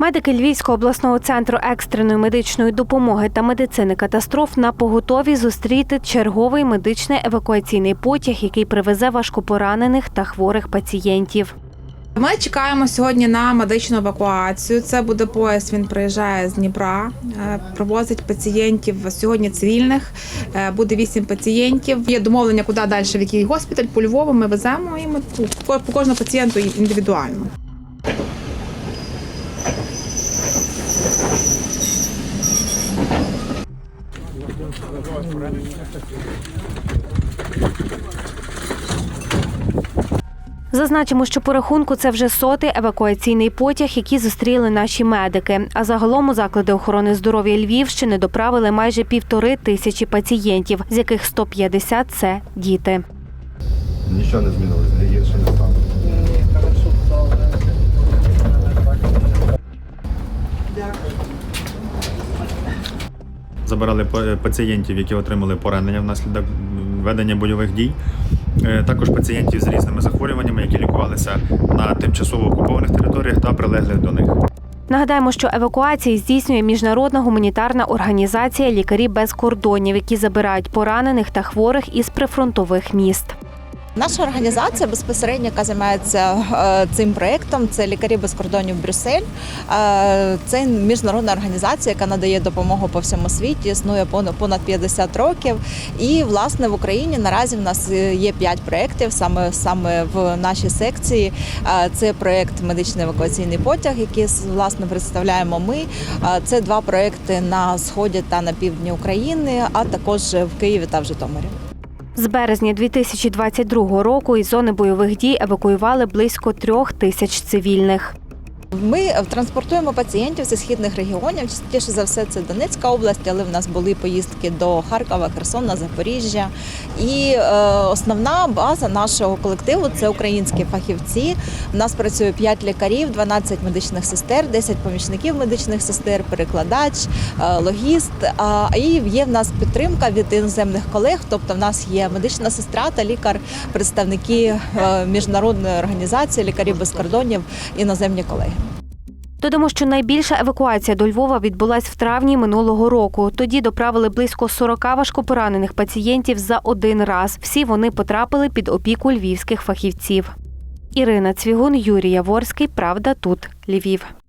Медики Львівського обласного центру екстреної медичної допомоги та медицини катастроф на поготові зустріти черговий медичний евакуаційний потяг, який привезе важкопоранених та хворих пацієнтів. Ми чекаємо сьогодні на медичну евакуацію. Це буде поїзд. Він приїжджає з Дніпра, е, провозить пацієнтів сьогодні цивільних. Е, Буде вісім пацієнтів. Є домовлення, куди далі, в який госпіталь по Львову. Ми веземо і ми по кожному пацієнту індивідуально. Зазначимо, що по рахунку це вже сотий евакуаційний потяг, який зустріли наші медики. А загалом у заклади охорони здоров'я Львівщини доправили майже півтори тисячі пацієнтів, з яких 150 – це діти. Нічого не змінилось, не гірше не стало. Забирали пацієнтів, які отримали поранення внаслідок ведення бойових дій. Е, Також пацієнтів з різними захворюваннями, які лікувалися на тимчасово окупованих територіях та прилеглих до них. Нагадаємо, що евакуації здійснює міжнародна гуманітарна організація Лікарі без кордонів, які забирають поранених та хворих із прифронтових міст. Наша організація безпосередньо яка займається е, цим проєктом, це лікарі без кордонів Брюссель. Е, Це міжнародна організація, яка надає допомогу по всьому світі. Існує понад понад 50 років. І власне в Україні наразі в нас е, є 5 проєктів саме саме в нашій секції. Це проєкт медичний евакуаційний потяг, який власне представляємо ми. Це два проєкти на сході та на півдні України, а також в Києві та в Житомирі. З березня 2022 року із зони бойових дій евакуювали близько трьох тисяч цивільних. Ми е, транспортуємо пацієнтів зі східних регіонів. Частіше за все це Донецька область, але в нас були поїздки до Харкова, Херсона, Запоріжжя. І е, основна база нашого колективу це українські фахівці. У нас працює 5 лікарів, 12 медичних сестер, 10 помічників медичних сестер, перекладач, е, логіст. І є в нас підтримка від іноземних колег. Тобто, в нас є медична сестра та лікар, представники міжнародної організації лікарів без кордонів, іноземні колеги. Додамо, що найбільша евакуація до Львова відбулась в травні минулого року. Тоді доправили близько 40 важкопоранених пацієнтів за один раз. Всі вони потрапили під опіку львівських фахівців. Ірина Цвігун, Юрій Яворський. Правда, тут Львів.